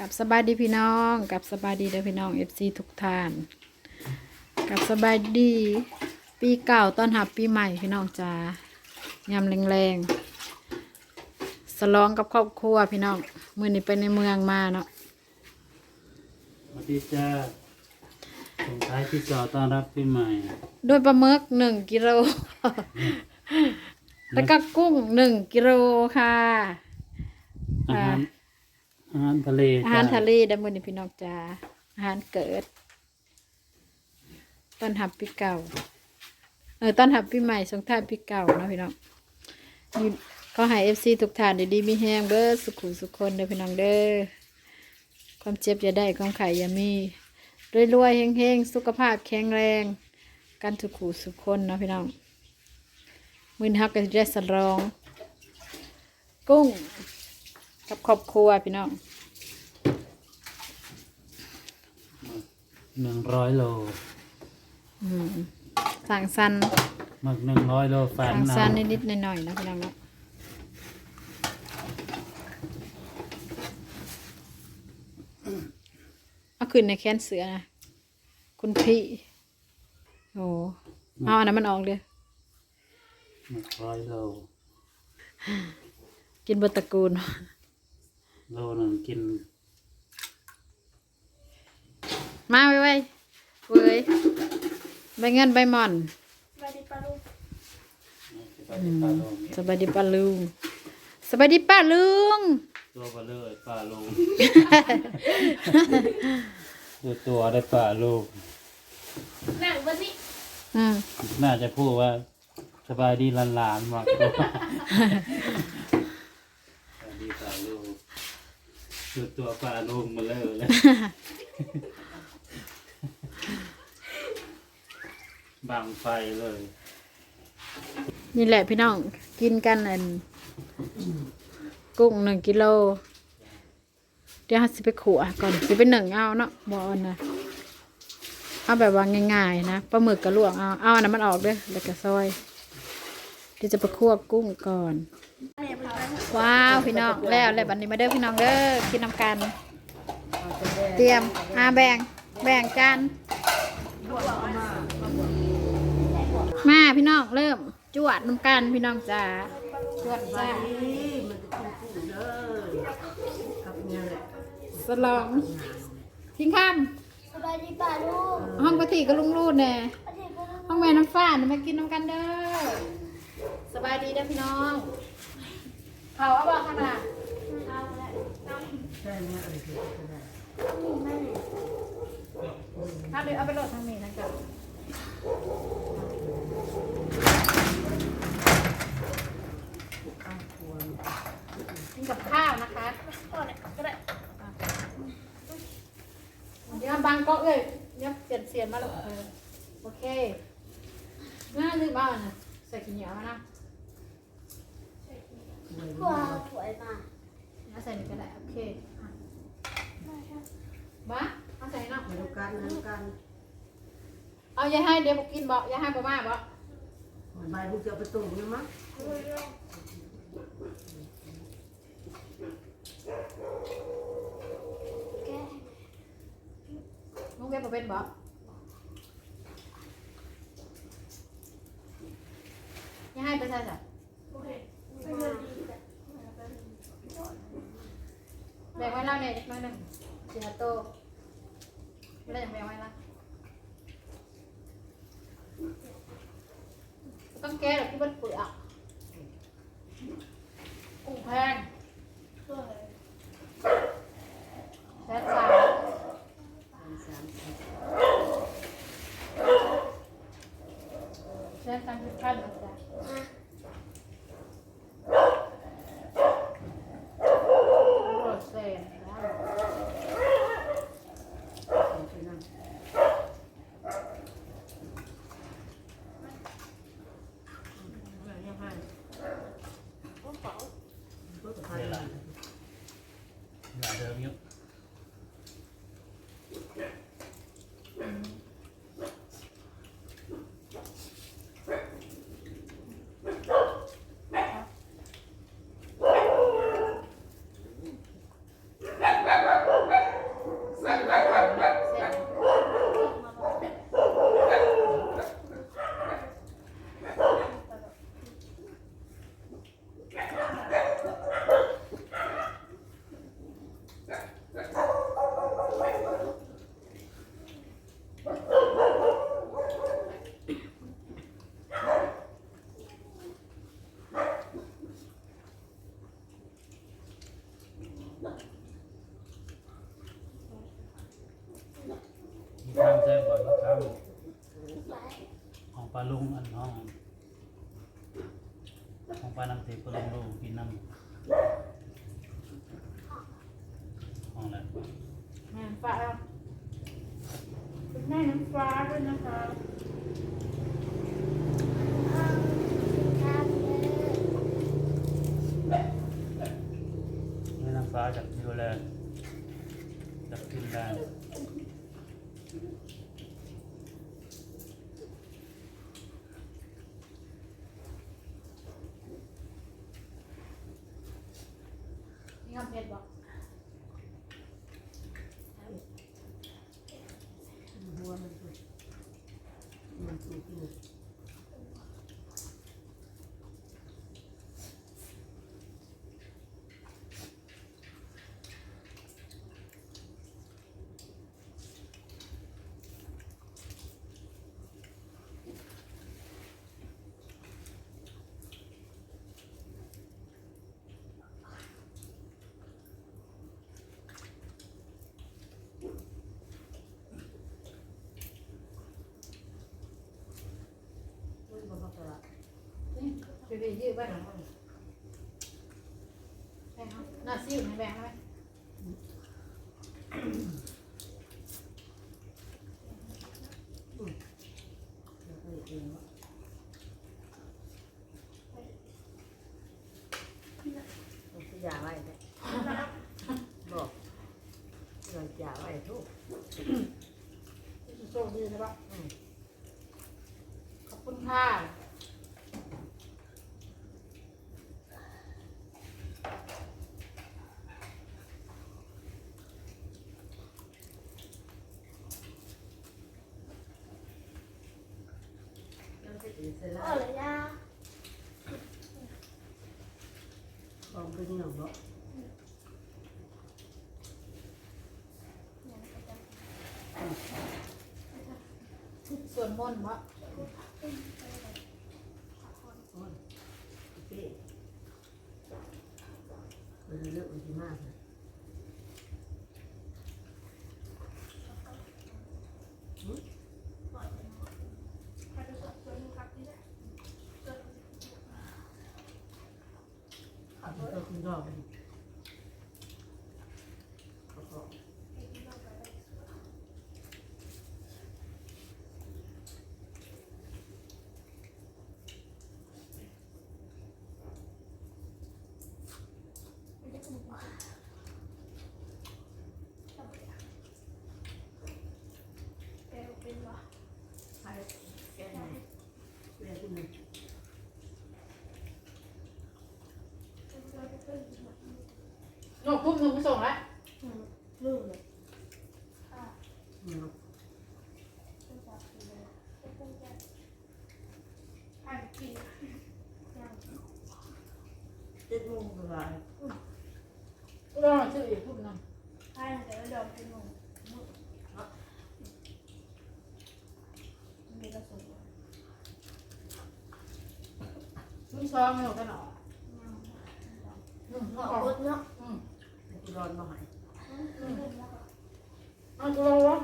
กับสบายดีพี่น้อง กับสบายดีเด้อพี่น้องเอฟซีทุกท่าน กับสบายดี ปีเก่าต้อนรับปีใหม่พี่น้องจ้ายำแรงๆสลองกับครอบครัวพี่น้องมื่อนี้ไปในเมืองมาเนาะสวัสดีจ้าส่งท้ายที่จอต้อนรับปีใหม่ด้วยปลาหมึกหนึ่งกิโล แล้วก็กุ้งหนึ่งกิโลค่ะ อาหาร อาหารทะเลอาหารทะเลได้มื่อนี้พี่น้องจ้าอาหารเกิดต้อนรับปีเก่า เออต้อนรับปีใหม่สงท้ายปีเก่าเนาะพี่น้องก็ให้เอฟซีทุกท่านดีๆมีแห้งเบิร์สุขุสุขคนเด้อพี่น้องเด้อความเจ็บอย่าได้ความไข่อย่ามีรวยๆเฮงๆสุขภาพแข็งแรง กันสุขุสุขคนเนาะพี่น้องมือนฮักก็จะสลอง กุ้ง กับครอบครัวพี่น้องหนึ่งร้อยโลอืมสั่งสันหมึกหนึ่งร้อยโลแฟนสั่งเอาสันนิดๆหน่อยๆนะพี่น้องเนาะเอาขึ้นในแขนเสือนะคุณพี่โอ้เอาอันนั้นมันออกเลยหมึกร้อยโลกินบะตระกูล โลหนึ่งกิน มาไว้ไว้เว้ยใบเงินใบหม่อนไปที่ปลาโลสบายดีป้าลุงสบายดีป้าลุงตัวปลาเลยปลาโลตัวตัวได้ปลาโลอืมน่าจะพูดว่า สบายดีหลานๆมากตัวสบายดีปลาโล ตัวตัวปลาโลมาเลยเลยบังไฟเลย นี่แหละพี่น้องกินกันอันกุ้งหนึ่งกิโล เดี๋ยวสิไปขัวก่อนสิไปหนึ่งเอาเนาะบอนนะเอาแบบว่าง่ายๆนะปลาหมึกกระลวกเอาเอาอันนั้นมันออกเด้อแล้วก็ซอยเดี๋ยวจะไปคั่วกุ้งก่อน ว้าวพี่น้องแล้วแล้วบัดนี้มาเด้อพี่น้องเด้อกินน้ำกัน เตรียมอาแบ่งแบ่งกันมาพี่น้องเริ่มจวดน้ำกันพี่น้องจ้าจวดจ้าสลองทิ้งคสบายดีป่าลูกำห้องกะทิก็ลุงรูดแน่ประเทศก็ต้องห้องแม่น้ำฟ้านี่มากินน้ำกันเด้อ สบายดีเด้อพี่น้องเผาเอาบอกขนาดเอาละเอาถ้าเดี๋ยวเอาไปโหลดทางนี้นะจ๊ะกินกับข้าวนะคะก็ได้ก็ได้เดี๋ยวบางก็เอ้ยเดี๋ยวเสียนเสียนมาแล้วเออโอเคน่าลืมเอาอันนะใส่ขี้เหนียวมานะ กลัวถวยมาเอาใส่นี่ก็ได้โอเคอะบ้าเอาใส่เนาะดูกันดูกันเอาอย่าให้เดี๋ยวบอกกินบอกอย่าให้บ่มาบอกใบบุกจะประตูนี่มั้งแกมึงเว็บบ่เป็นบอกอย่าให้ไปใส่จ้ะ ไม่เลยดีแต่ แบ่งไว้ เล่าเนี่ยน้อยหนึ่งเสียโตไม่ได้ยังแบ่งไว้ละต้องแก้หรอกที่มันเปลือกกุ้งแพงช่วยแสนสามสามสิบแสนสามสิบพันนะจ๊ะโอ้แสนนะ ไปนั่งยังไง กระเป๋า เพื่อใคร อย่าเดิมยุบ มีข้ามแซ่บบ่อยข้าม ไป ของปลาลุงอันน้องของปลาน้ำ เทปปลาลุงกินน้ำของอะไรแม่น้ำฟ้าคุณแม่น้ำฟ้าด้วยนะคะเอาทำเลยแม่น้ำฟ้าจากนิวแลนด์จากฟินแลนด์ นี่คำเพชรบอก หัวมันสุดมันสุดที่ มันบ่พักละ นี่ไปไปยืดไว้หน่อยแบ่งเอาหน้าซิ่วให้แบ่งเอาไหมแล้วก็เองว่าต้องขยาไว้เลยบอกเราจ่าไว้ทุกโชคดีใช่ปะขอบคุณค่ะ เราจะตื่นเสร็จแล้ เอา ว เลยนะ ลองไปนี่หน่อยเนาะส่วนมนต์วะ โอ้ยเป๊ะมันเลือกมันดีมากเลย ขับรถเอาคุณดอกเลยขอบคุณ แกเป็นวะ ไปแกไหนแกคุณหนึ่ง โยกพุ่มหนึ่งไปส่งแล้วลืมเลยอืมอ่านกินเจ็ดโมงเวลารอชื่ออีกพุ่มหนึ่งอ่านแต่ละดอกเป็นหนูมีกระสุนพุ่มซองไม่หมดกันหรออืมออบบคุณเนาะอืมแต่ที่ ร้อนบ่หายเอาตัวเราวะ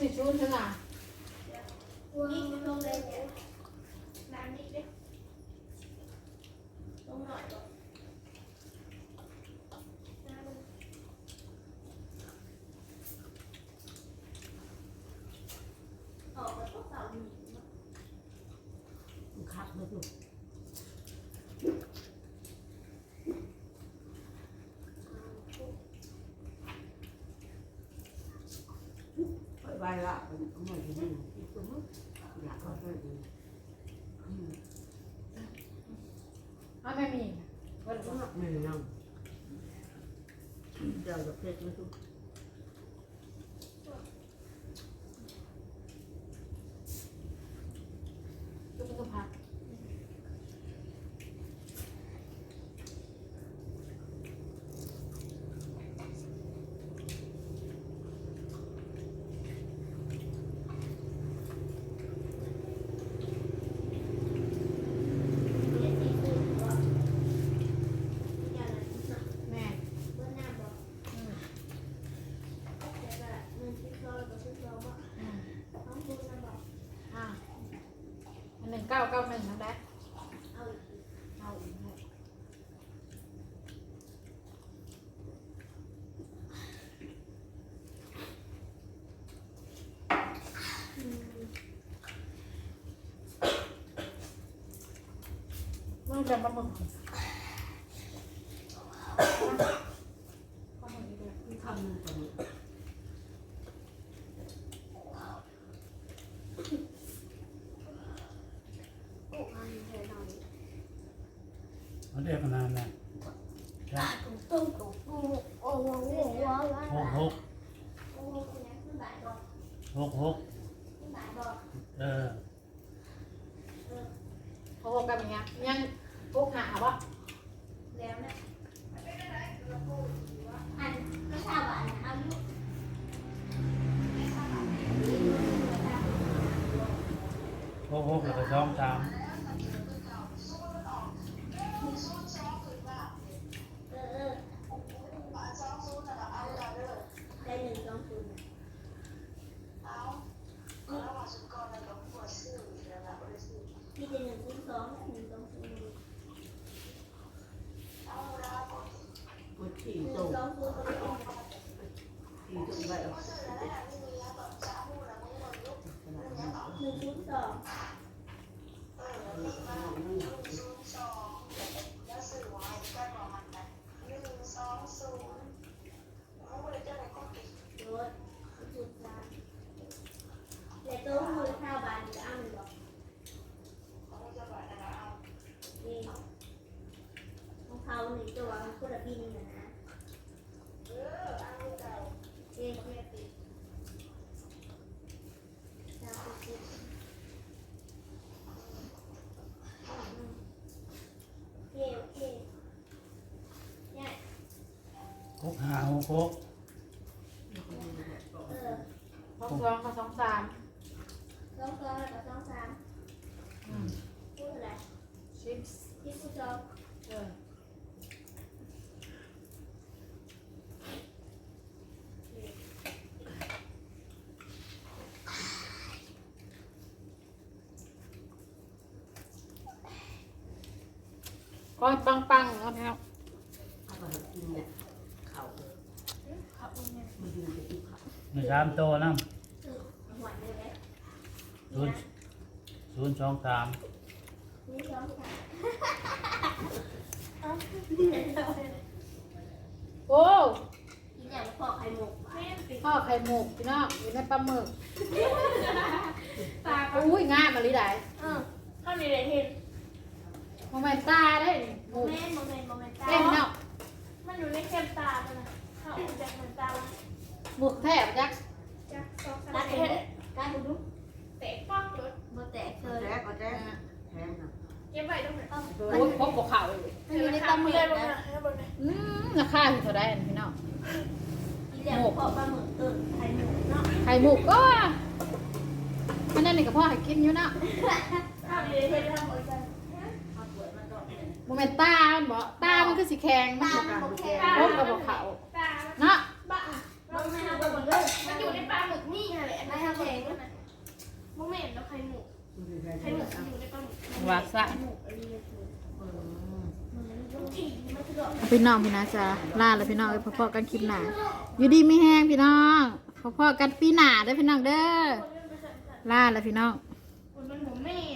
สิจูนช่เลวอยเต่าหนีครับเลยลู ละเป็นขโมยที่นี่ที่ตัวมึงอยากเข้าไปดูอ้าวไม่มีไม่นั่งเดี๋ยวจะเพชรไม่ทุก ลูกก็พัก แม่อืมอืมอ่าอันหนึ่งเก้าเก้าหนึ่งนั่นแหละเอาอีกแล้วมันจะมาหมึกคำนึงตัวนี้ เขาเรียกกันนานนะใช่หกหก หกหกเออเขาบอกกันอย่างเงี้ยยังพวกหาวะหกหกแล้วก็สองสามมีแต่หนึ่งศูนย์สองหนึ่งสองศูนย์หนึ่ง ปวดฉี่ ห โต นึ่งสองศูนย์ก็ไม่ออก ฉี่ตรงไปเอา หนึ่งศูนย์สอง รถจุดสามแต่ตัวมูลค่าบาทจะอ้างบอกเองของเขาหนึ่งตัวมันคนละบินนะนะเองแค่ติดสามสิบโอเคโอเคเนี่ย หกห้าหกหกเออสองสองกับสองสามสองสองแล้วก็สองสามอืมพูดอะไรสิบที่พูดสองเออคอยปังปังๆเอาแล้วถ้าเรากินเนี่ยเข่าเลยขับรถเนี่ย มันยืนจะกินเข่ามีสามตัวนะหวานเลยไหมศูนย์ศูนย์สองสามนี่สองสามโอ้กินอย่างพอไข่หมกแม่ติดข้าวไข่หมกพี่น้องอยู่ในปลาหมึกตาอุ้ยง่ายมาลีได้เออข้าวในเลยเห็นโมเมนตาได้หมูโมเมนต์โมเมนต์โมเมนต์ตาเล่นเนาะ มันอยู่ในแก้มตาเลยนะข้าวจากเหมือนตาหมึกแทบจักจากสองสามเห็นการดูแตกฟอกรถมาแตกเคก็ยแจ๊กก็แจ๊กแทงนะเก็บไว้ตรงไหนโอ้ยพบกับเขาเลยมันอยู่ในปลาหมึกนะอืมราคาที่เท่าได้อันพี่น้องกินอย่างพอปลาหมึกเออไข่หมกเนาะไข่หมกก็มันนั่นนี่กับพ่อให้กินอยู่เนาะข้าวในเลยเห็นทำหมดกันถ้าปวดมันก็โมเมนตามันบอกตา มันคือสีแข็งมันบอกกันพบกับเขาตาเนาะบ้ามันไม่ทำตัวเหมือนเดิมมันอยู่ในปลาหมึกนี่ไงแหละไม่ทำแข็งโมเมนต์แล้วไข่หมกมันเป็นแทงไข่หมกอยู่ในปลาหมึกวาซะหมกอะไรเนี่ยคือเออลูกถี่มันคือดอกพี่น้องพี่นาจ้าลาแล้วพี่น้องไปพอๆกันคลิปหน้าอยู่ดีไม่แห้งพี่น้องพอๆกันปีหน้าเด้อพี่น้องเด้อลาแล้วพี่น้องเมันผมแม่น